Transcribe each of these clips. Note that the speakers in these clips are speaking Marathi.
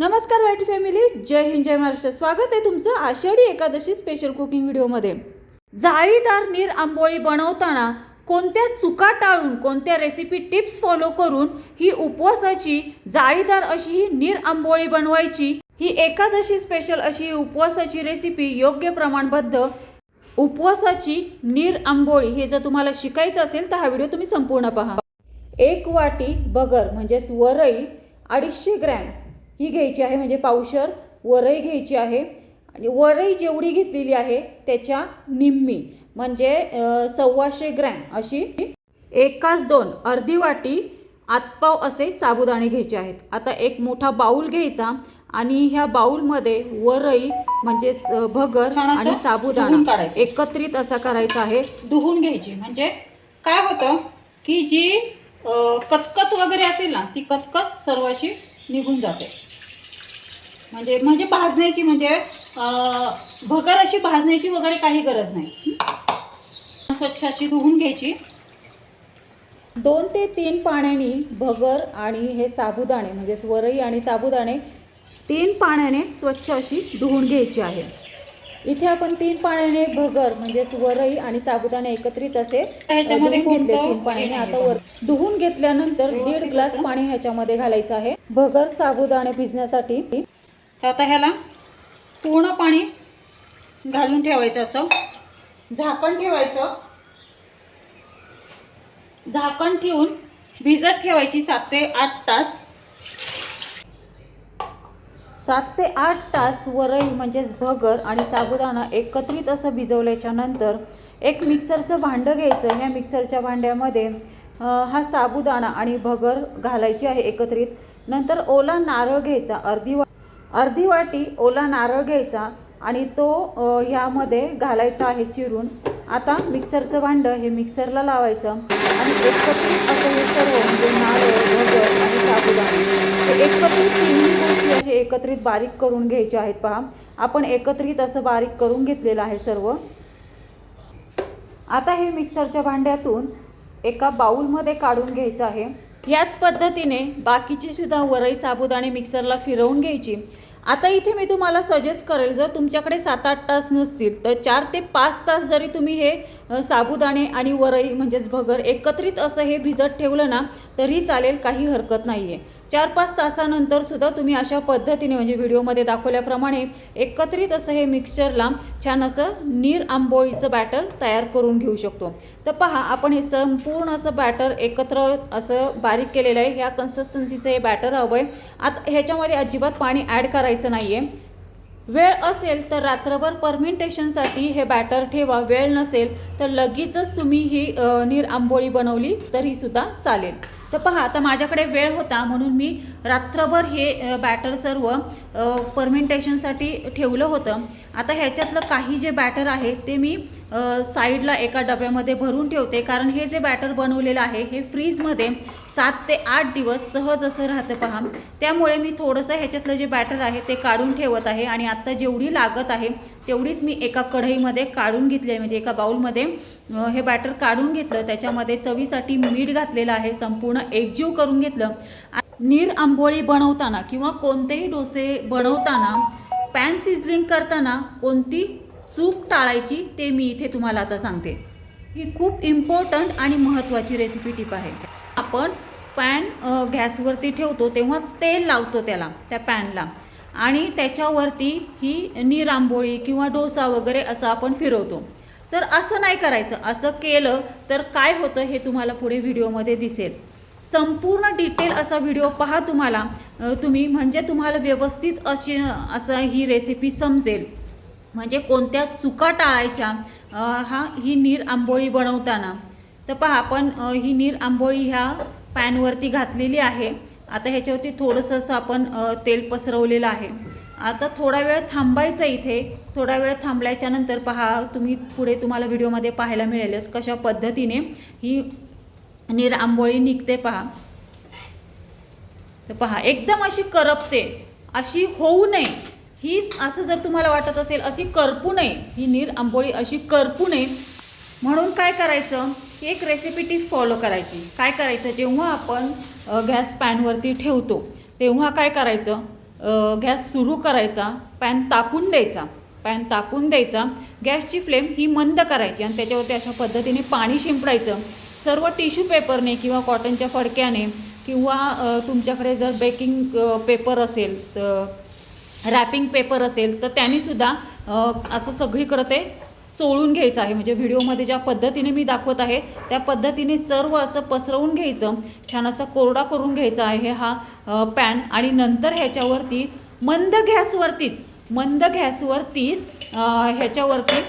नमस्कार वाईट फॅमिली जय हिंद जय महाराष्ट्र. स्वागत आहे तुमचं आषाढी एकादशी स्पेशल कुकिंग व्हिडिओमध्ये जाळीदार नीर आंबोळी बनवताना कोणत्या चुका टाळून कोणत्या रेसिपी टिप्स फॉलो करून ही उपवासाची जाळीदार अशी ही नीर आंबोळी बनवायची ही एकादशी स्पेशल अशी ही उपवासाची रेसिपी योग्य प्रमाणबद्ध उपवासाची नीर आंबोळी हे जर तुम्हाला शिकायचं असेल तर हा व्हिडिओ तुम्ही संपूर्ण पहा. एक वाटी बगर म्हणजेच वरई अडीचशे ग्रॅम ही घ्यायची आहे म्हणजे पावशर वरई घ्यायची आहे. आणि वरई जेवढी घेतलेली आहे त्याच्या निम्मी म्हणजे सव्वाशे ग्रॅम अशी एकाच दोन अर्धी वाटी आतपाव असे साबुदाणे घ्यायचे आहेत. आता एक मोठा बाऊल घ्यायचा आणि ह्या बाऊलमध्ये वरई म्हणजे स- भगर आणि साबुदाणा. एकत्रित असा करायचा आहे. धुवून घ्यायची. म्हणजे काय होतं की जी कचकच वगैरे असेल ना ती कचकच सर्व अशी निघून जाते. म्हणजे म्हणजे भाजण्याची म्हणजे भगर अशी भाजण्याची वगैरे काही गरज नाही. स्वच्छ अशी धुवून घ्यायची. दोन ते तीन पाण्याने भगर आणि हे साबुदाणे म्हणजेच वरई आणि साबुदाणे तीन पाण्याने स्वच्छ अशी धुवून घ्यायची आहे. इथे आपण तीन पाण्याने भगर म्हणजेच वरई आणि साबुदाणे एकत्रित असे ह्याच्यामध्ये घेतले तीन पाण्याने. आता वर धुवून घेतल्यानंतर दीड ग्लास पाणी ह्याच्यामध्ये घालायचं आहे. भगर साबुदाणे भिजण्यासाठी तर आता ह्याला पूर्ण पाणी घालून ठेवायचं असं. झाकण ठेवायचं. झाकण ठेवून भिजत ठेवायची सात ते आठ तास. सात ते आठ तास वरई म्हणजेच भगर आणि साबुदाणा एकत्रित असं भिजवल्याच्या नंतर एक मिक्सरचं भांडं घ्यायचं. ह्या मिक्सरच्या भांड्यामध्ये हा साबुदाणा आणि भगर घालायची आहे एकत्रित. नंतर ओला नारळ घ्यायचा अर्धी वा अर्धी वाटी ओला नारळ घ्यायचा आणि तो ह्यामध्ये घालायचा आहे चिरून. आता मिक्सरचं भांडं हे मिक्सरला लावायचं आणि एकत्रित असं हे सर्व म्हणजे नारळ भगर आणि साबुदाणा हे एकत्रित तिन्ही गोष्टी असे एकत्रित बारीक करून घ्यायचे आहेत पहा. आपण एकत्रित असं बारीक करून घेतलेलं आहे सर्व. आता हे मिक्सरच्या भांड्यातून एका बाऊलमध्ये काढून घ्यायचं आहे. ह्याच पद्धतीने बाकीची सुद्धा वरई साबुदाणे मिक्सरला फिरवून घ्यायची. आता इथे मी तुम्हाला सजेस्ट करेल जर तुमच्याकडे सात आठ तास नसतील तर चार ते पाच तास जरी तुम्ही हे साबुदाणे आणि वरई म्हणजेच भगर एकत्रित असं हे भिजत ठेवलं ना तरी चालेल काही हरकत नाही आहे चार पाच तासानंतर सुद्धा तुम्ही अशा पद्धतीने म्हणजे व्हिडिओमध्ये दाखवल्याप्रमाणे एकत्रित असं हे मिक्सचरला छान असं नीर आंबोळीचं बॅटर तयार करून घेऊ शकतो. तर पहा आपण हे संपूर्ण असं बॅटर एकत्र असं बारीक केलेलं आहे. ह्या कन्सिस्टन्सीचं हे बॅटर हवं आहे. आता ह्याच्यामध्ये अजिबात पाणी ॲड करायचं नाही आहे वेळ असेल तर रात्रभर परमिंटेशनसाठी हे बॅटर ठेवा. वेळ नसेल तर लगेचच तुम्ही ही नीर आंबोळी बनवली तरीसुद्धा चालेल. तर पहा आता माझ्याकडे वेळ होता म्हणून मी रात्रभर हे बॅटर सर्व परमेंटेशनसाठी ठेवलं होतं. आता ह्याच्यातलं काही जे बॅटर आहे ते मी साईडला एका डब्यामध्ये भरून ठेवते. कारण हे जे बॅटर बनवलेलं आहे हे फ्रीजमध्ये सात ते आठ दिवस सहज असं राहतं पहा. त्यामुळे मी थोडंसं ह्याच्यातलं जे बॅटर आहे ते काढून ठेवत आहे. आणि आत्ता जेवढी लागत आहे तेवढीच मी एका कढईमध्ये काढून घेतली आहे. म्हणजे एका बाऊलमध्ये हे बॅटर काढून घेतलं. त्याच्यामध्ये चवीसाठी मीठ घातलेलं आहे. संपूर्ण एकजीव करून घेतलं. नीर आंबोळी बनवताना किंवा कोणतेही डोसे बनवताना पॅन सिझलिंग करताना कोणती चूक टाळायची ते मी इथे तुम्हाला आता सांगते. ही खूप इम्पॉर्टंट आणि महत्त्वाची रेसिपी टिप आहे. आपण पॅन गॅसवरती ठेवतो तेव्हा तेल लावतो त्याला त्या पॅनला. आणि त्याच्यावरती ही नीर आंबोळी किंवा डोसा वगैरे असं आपण फिरवतो. तर असं नाही करायचं. असं केलं तर काय होतं हे तुम्हाला पुढे व्हिडिओमध्ये दिसेल. संपूर्ण डिटेल असा व्हिडिओ पहा तुम्हाला. तुम्ही म्हणजे तुम्हाला व्यवस्थित अशी असं ही रेसिपी समजेल. म्हणजे कोणत्या चुका टाळायच्या हा ही नीर आंबोळी बनवताना. तर पहा आपण ही नीर आंबोळी ह्या पॅनवरती घातलेली आहे. आता ह्याच्यावरती थोडंसं असं आपण तेल पसरवलेलं आहे. आता थोडा वेळ थांबायचं इथे. थोडा वेळ थांबल्याच्यानंतर पहा तुम्ही पुढे तुम्हाला व्हिडिओमध्ये पाहायला मिळेलच कशा पद्धतीने ही नीर आंबोळी निघते पहा. तर पहा एकदम अशी करपते. अशी होऊ नये. ही असं जर तुम्हाला वाटत असेल अशी करपू नये. ही नीर आंबोळी अशी करपू नये. म्हणून काय करायचं? एक रेसिपी टीप फॉलो करायची. काय करायचं? जेव्हा आपण गॅस पॅनवरती ठेवतो तेव्हा काय करायचं? गॅस सुरू करायचा पॅन तापून द्यायचा. पॅन तापून द्यायचा. गॅसची फ्लेम ही मंद करायची आणि त्याच्यावरती अशा पद्धतीने पाणी शिंपडायचं. सर्व टिश्यू पेपरने किंवा कॉटनच्या फडक्याने किंवा तुमच्याकडे जर बेकिंग पेपर असेल तर रॅपिंग पेपर असेल तर त्यांनीसुद्धा असं सगळीकडं ते चोळून घ्यायचं आहे. म्हणजे व्हिडिओमध्ये ज्या पद्धतीने मी दाखवत आहे त्या पद्धतीने सर्व असं पसरवून घ्यायचं. छान असा कोरडा करून घ्यायचा आहे हा पॅन. आणि नंतर ह्याच्यावरती मंद गॅसवरतीच मंद गॅसवरतीच ह्याच्यावरती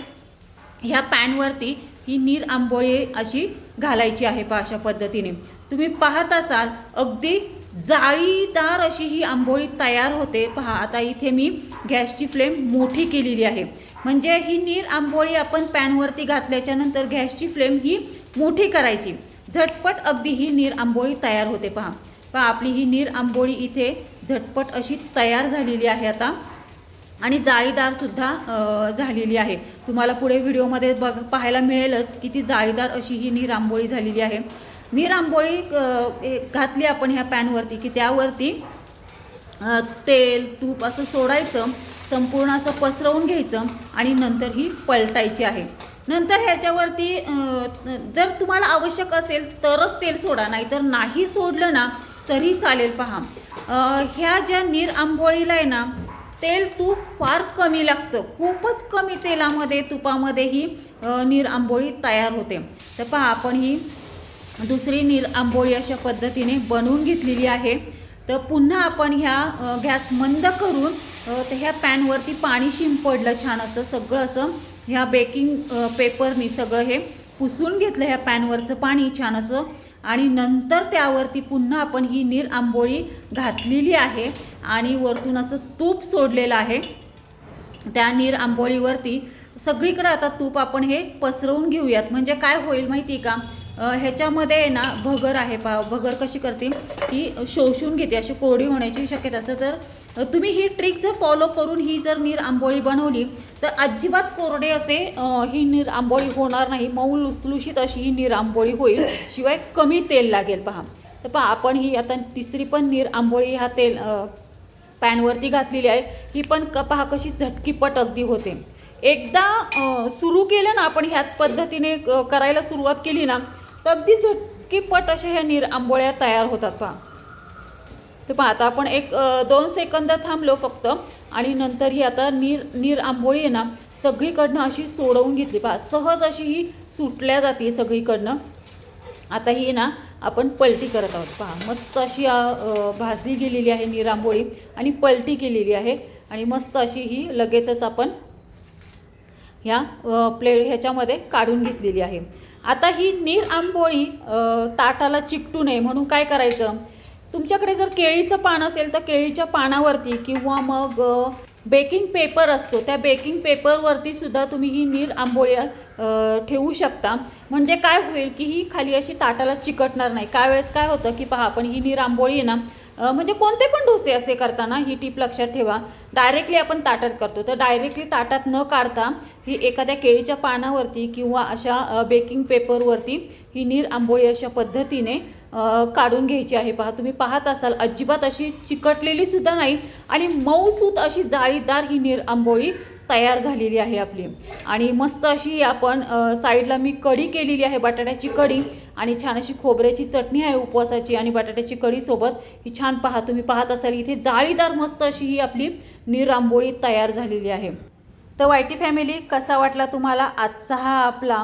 ह्या पॅनवरती ही नीर आंबोळी अशी घालायची आहे पहा अशा पद्धतीने. तुम्ही पाहत असाल अगदी जाळीदार अशी ही आंबोळी तयार होते. पहा आता इथे मी गॅसची फ्लेम मोठी केलेली आहे. म्हणजे ही नीर आंबोळी आपण पॅनवरती घातल्याच्या नंतर गॅसची फ्लेम ही मोठी करायची. झटपट अगदी ही नीर आंबोळी तयार होते पहा. पहा आपली ही नीर आंबोळी इथे झटपट अशी तयार झालेली आहे आता. आणि जाळीदारसुद्धा झालेली आहे. तुम्हाला पुढे व्हिडिओमध्ये बघ पाहायला मिळेलच की ती जाळीदार अशी ही नीर आंबोळी झालेली आहे. नीर आंबोळी घातली आपण ह्या पॅनवरती की त्यावरती तेल तूप असं सोडायचं संपूर्ण असं पसरवून घ्यायचं आणि नंतर ही पलटायची आहे. नंतर ह्याच्यावरती जर तुम्हाला आवश्यक असेल तरच तेल सोडा नाहीतर नाही सोडलं ना तरी चालेल पहा. ह्या ज्या नीर आंबोळीला आहे ना तेल तूप फार कमी लागतं. खूपच कमी तेलामध्ये तुपामध्ये ही नीर आंबोळी तयार होते. तर पहा आपण ही दुसरी नीर आंबोळी अशा पद्धतीने बनवून घेतलेली आहे. तर पुन्हा आपण ह्या गॅस मंद करून तर ह्या पॅनवरती पाणी शिंपडलं छान असं सगळं असं ह्या बेकिंग पेपरनी सगळं हे पुसून घेतलं ह्या पॅनवरचं पाणी छान असं. आणि नंतर त्यावरती पुन्हा आपण ही नीर आंबोळी घातलेली आहे आणि वरतून असं तूप सोडलेलं आहे. त्या नीर आंबोळीवरती सगळीकडे आता तूप आपण हे पसरवून घेऊयात. म्हणजे काय होईल माहिती आहे का? ह्याच्यामध्ये आहे ना भगर आहे पा भगर कशी करते की शोषून घेते अशी कोरडी होण्याची शक्यता असते. तर तुम्ही ही ट्रिक जर फॉलो करून ही जर नीर आंबोळी बनवली तर अजिबात कोरडे असे ही नीर आंबोळी होणार नाही. मऊ लुसलुशीत अशी ही नीर आंबोळी होईल. शिवाय कमी तेल लागेल पहा. तर पहा आपण ही आता तिसरी पण नीर आंबोळी हा तेल पॅनवरती घातलेली आहे. ही पण क पहा कशी झटकीपट अगदी होते. एकदा सुरू केलं ना आपण ह्याच पद्धतीने करायला सुरुवात केली ना तर अगदी झटकीपट अशा ह्या नीर आंबोळ्या तयार होतात पहा. तर पहा आता आपण एक दोन सेकंद थांबलो फक्त आणि नंतर ही आता नीर नीर आंबोळी आहे ना सगळीकडनं अशी सोडवून घेतली. पहा सहज अशी ही सुटल्या जाते सगळीकडनं. आता ही ना आपण पलटी करत आहोत. पहा मस्त अशी भाजली गेलेली आहे नीर आंबोळी आणि पलटी केलेली आहे आणि मस्त अशी ही लगेचच आपण ह्या अ, प्लेट ह्याच्यामध्ये काढून घेतलेली आहे. आता ही नीर आंबोळी ताटाला चिकटू नये म्हणून काय करायचं? तुमच्याकडे जर केळीचं पान असेल तर केळीच्या पानावरती किंवा मग बेकिंग पेपर असतो त्या बेकिंग पेपरवरती सुद्धा तुम्ही ही नीर आंबोळी ठेवू शकता. म्हणजे काय होईल की ही खाली अशी ताटाला चिकटणार नाही. काय वेळेस काय होतं की पहा आपण ही नीर आंबोळी आहे ना म्हणजे कोणते पण डोसे असे करताना ही टीप लक्षात ठेवा. डायरेक्टली आपण ताटात करतो. तर डायरेक्टली ताटात न काढता ही एखाद्या केळीच्या पानावरती किंवा अशा बेकिंग पेपरवरती ही नीर आंबोळी अशा पद्धतीने काढून घ्यायची आहे. पहा तुम्ही पाहत असाल अजिबात अशी चिकटलेली सुद्धा नाही आणि मऊसूत अशी जाळीदार ही नीर आंबोळी तयार झालेली आहे आपली. आणि मस्त अशी आपण साईडला मी कढी केलेली आहे बटाट्याची कढी. आणि छान अशी खोबऱ्याची चटणी आहे उपवासाची आणि बटाट्याची कढीसोबत ही छान पहा तुम्ही पाहत असाल इथे जाळीदार मस्त अशी ही आपली निरांबोळी आंबोळी तयार झालेली आहे. तर वायटी फॅमिली कसा वाटला तुम्हाला आजचा हा आपला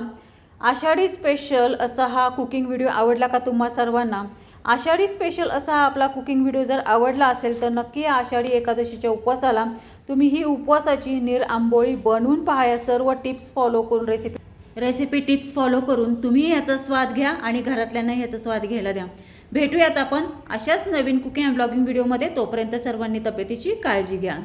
आषाढी स्पेशल असा हा कुकिंग व्हिडिओ आवडला का तुम्हा सर्वांना? आषाढी स्पेशल असा हा आपला कुकिंग व्हिडिओ जर आवडला असेल तर नक्की आषाढी एकादशीच्या उपवासाला तुम्ही ही उपवासाची निर आंबोळी बनवून पहा. या सर्व टिप्स फॉलो करून रेसिपी रेसिपी टिप्स फॉलो करून तुम्ही याचा स्वाद घ्या आणि घरातल्यांना याचा स्वाद घ्यायला द्या. भेटूयात आपण अशाच नवीन कुकिंग अँड ब्लॉगिंग व्हिडिओमध्ये तोपर्यंत सर्वांनी तब्येतीची काळजी घ्या.